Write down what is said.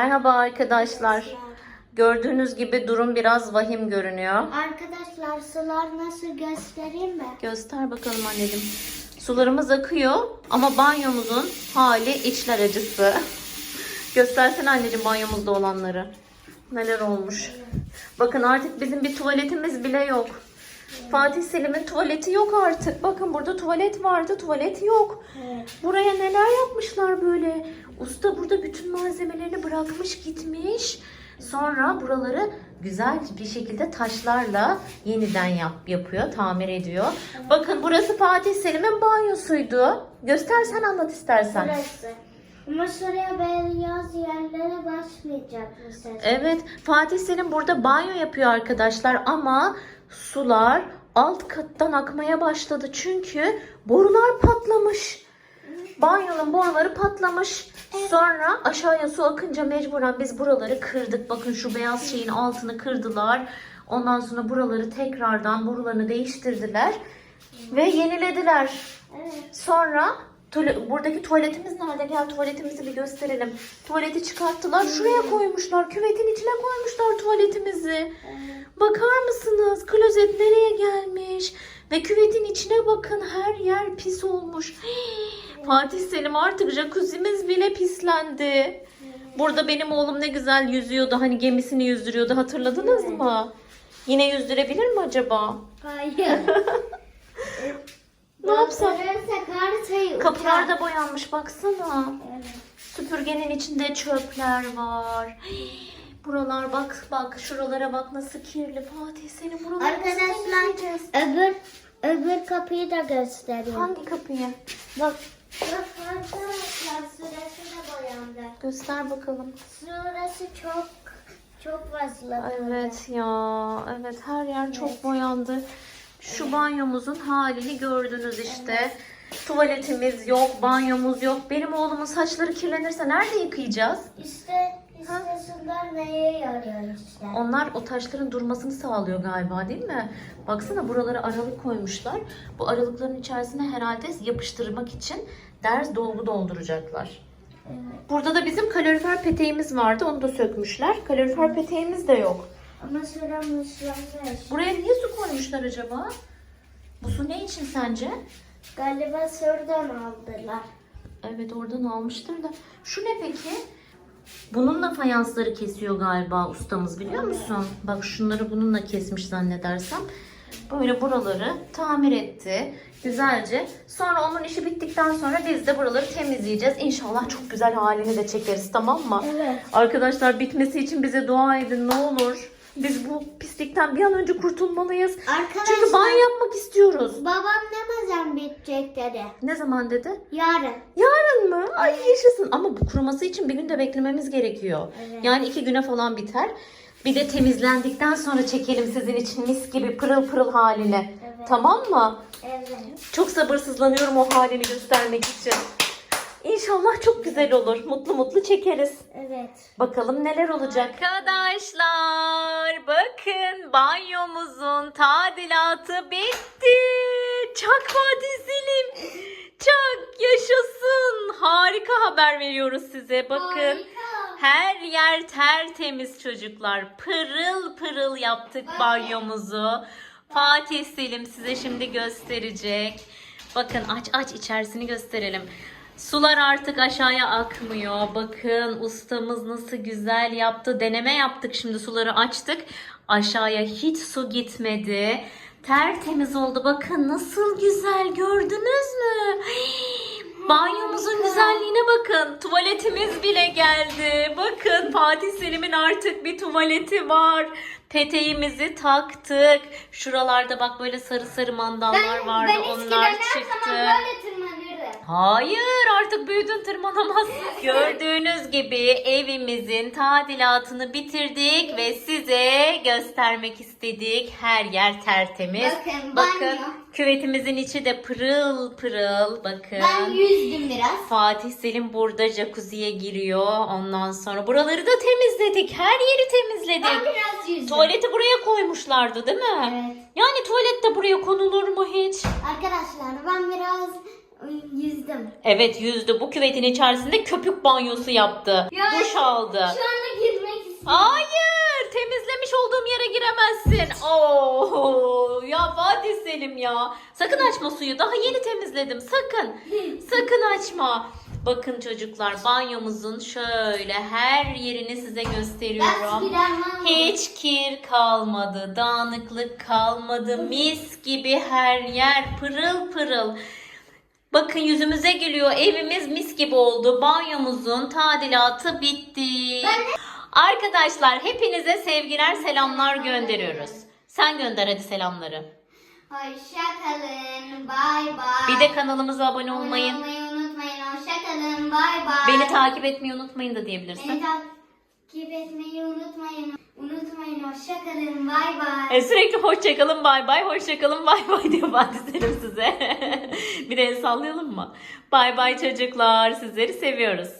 Merhaba arkadaşlar. Gördüğünüz gibi durum biraz vahim görünüyor. Arkadaşlar sular nasıl göstereyim mi? Göster bakalım anneciğim. Sularımız akıyor ama banyomuzun hali içler acısı. Göstersene anneciğim banyomuzda olanları. Neler olmuş. Bakın artık bizim bir tuvaletimiz bile yok. Fatih Selim'in tuvaleti yok artık. Bakın burada tuvalet vardı, tuvalet yok. Evet. Buraya neler yapmışlar böyle. Usta burada bütün malzemelerini bırakmış gitmiş. Sonra buraları güzel bir şekilde taşlarla yeniden yap, yapıyor, tamir ediyor. Bakın burası Fatih Selim'in banyosuydu. Göstersen anlat istersen. Burası. Ama şuraya beyaz yerlere başmayacak mısın? Evet, Fatih Selim burada banyo yapıyor arkadaşlar ama sular alt kattan akmaya başladı çünkü borular patlamış. Banyonun boruları patlamış. Sonra aşağıya su akınca mecburen biz buraları kırdık. Bakın şu beyaz şeyin altını kırdılar. Ondan sonra buraları tekrardan borularını değiştirdiler ve yenilediler. Sonra tule- buradaki tuvaletimiz nerede? Gel tuvaletimizi bir gösterelim. Tuvaleti çıkarttılar. Şuraya koymuşlar. Küvetin içine koymuşlar tuvaletimizi. Bakar mısınız? Klozet nereye gelmiş? Ve küvetin içine bakın. Her yer pis olmuş. Hii, Fatih Selim artık jacuzzi'miz bile pislendi. Burada benim oğlum ne güzel yüzüyordu. Hani gemisini yüzdürüyordu. Hatırladınız mı? Yine yüzdürebilir mi acaba? Hayır. Ne yapsak? Kartayı Kapılar da boyanmış baksana. Evet. Süpürgenin içinde çöpler var. Hii, Buralar bak bak şuralara bak nasıl kirli. Fatih senin buraları nasıl Arkadaşlar öbür öbür kapıyı da göstereyim. Hangi kapıyı? Bak. Bak arkadaşlar sırası da boyandı. Göster bakalım. Şurası çok çok fazla. Evet ya. Evet her yer çok boyandı. Şu banyomuzun halini gördünüz işte. Tuvaletimiz yok, banyomuz yok. Benim oğlumun saçları kirlenirse nerede yıkayacağız? İşte işte şunlar neye yarıyor işte. Onlar o taşların durmasını sağlıyor galiba değil mi? Baksana buralara aralık koymuşlar. Bu aralıkların içerisine herhalde yapıştırmak için ders dolgu dolduracaklar. Evet. Burada da bizim kalorifer peteğimiz vardı. Onu da sökmüşler. Kalorifer peteğimiz de yok. Ama şuram ıslanmış. Buraya niye su koymuşlar acaba? Bu su ne için sence? Galiba şuradan aldılar. Evet oradan almıştır da. Şu ne peki? Bununla fayansları kesiyor galiba ustamız biliyor musun? Bak şunları bununla kesmiş zannedersem. Böyle buraları tamir etti güzelce. Sonra onun işi bittikten sonra biz de buraları temizleyeceğiz. İnşallah çok güzel halini de çekeriz tamam mı? Evet. Arkadaşlar bitmesi için bize dua edin ne olur. Biz bu pislikten bir an önce kurtulmalıyız. Çünkü Arkadaşlar banyo yapmak istiyoruz. babam ne zaman bitecek dedi. Ne zaman dedi? Yarın. Yarın mı? Ay yaşasın. Ama bu kuruması için bir gün de beklememiz gerekiyor. Evet. Yani iki güne falan biter. Bir de temizlendikten sonra çekelim sizin için mis gibi pırıl pırıl halini. Evet. Tamam mı? Evet. Çok sabırsızlanıyorum o halini göstermek için. İnşallah çok güzel olur. Mutlu mutlu çekeriz. Evet. Bakalım neler olacak. Arkadaşlar bakın banyomuzun tadilatı bitti. Çak Fatih Selim. Çak yaşasın. Harika haber veriyoruz size. Bakın. Harika. Her yer tertemiz çocuklar. Pırıl pırıl yaptık banyomuzu. Fatih Selim size şimdi gösterecek. Bakın aç aç içerisini gösterelim. Sular artık aşağıya akmıyor. Bakın ustamız nasıl güzel yaptı. Deneme yaptık şimdi suları açtık. Aşağıya hiç su gitmedi. Tertemiz oldu. Bakın nasıl güzel gördünüz mü? Banyomuzun güzelliğine bakın. Tuvaletimiz bile geldi. Bakın Fatih Selim'in artık bir tuvaleti var. Peteğimizi taktık. Şuralarda bak böyle sarı sarı mandallar vardı. Onlar çıktı. böyle tırmanırdım. Hayır artık büyüdün tırmanamazsın. Gördüğünüz gibi evimizin tadilatını bitirdik ve size göstermek istedik. Her yer tertemiz. Bakın, Bakın banyo. küvetimizin içi de pırıl pırıl. Bakın. Ben yüzdüm biraz. Fatih Selim burada jacuzziye giriyor. Ondan sonra buraları da temizledik. Her yeri temizledik. Ben biraz yüzdüm. Tuvaleti buraya koymuşlardı değil mi? Evet. Yani tuvalet de buraya konulur mu hiç? Arkadaşlar ben biraz Yüzdüm. Evet yüzdü. Bu küvetin içerisinde köpük banyosu yaptı. Ya, Duş aldı. Şu anda girmek istiyorum. Hayır, temizlemiş olduğum yere giremezsin. Oo, ya Fatih Selim ya. Sakın açma suyu. Daha yeni temizledim. Sakın. Sakın açma. Bakın çocuklar banyomuzun şöyle her yerini size gösteriyorum. Hiç kir kalmadı, dağınıklık kalmadı. Mis gibi her yer pırıl pırıl. Bakın yüzümüze gülüyor. Evimiz mis gibi oldu. Banyomuzun tadilatı bitti. Arkadaşlar hepinize sevgiler, selamlar gönderiyoruz. Sen gönder hadi selamları. Hoşçakalın. Bay bay. Bir de kanalımıza abone olmayı, Olmayı unutmayın. Hoşçakalın. Bay bay. beni takip etmeyi unutmayın da diyebilirsin. Beni takip etmeyi unutmayın. Unutmayın. Hoşçakalın. Bay bay. E, sürekli hoşçakalın bay bay hoşçakalın bay bay diyor Fatih Selim size. bir de el sallayalım mı? Bay bay çocuklar sizleri seviyoruz.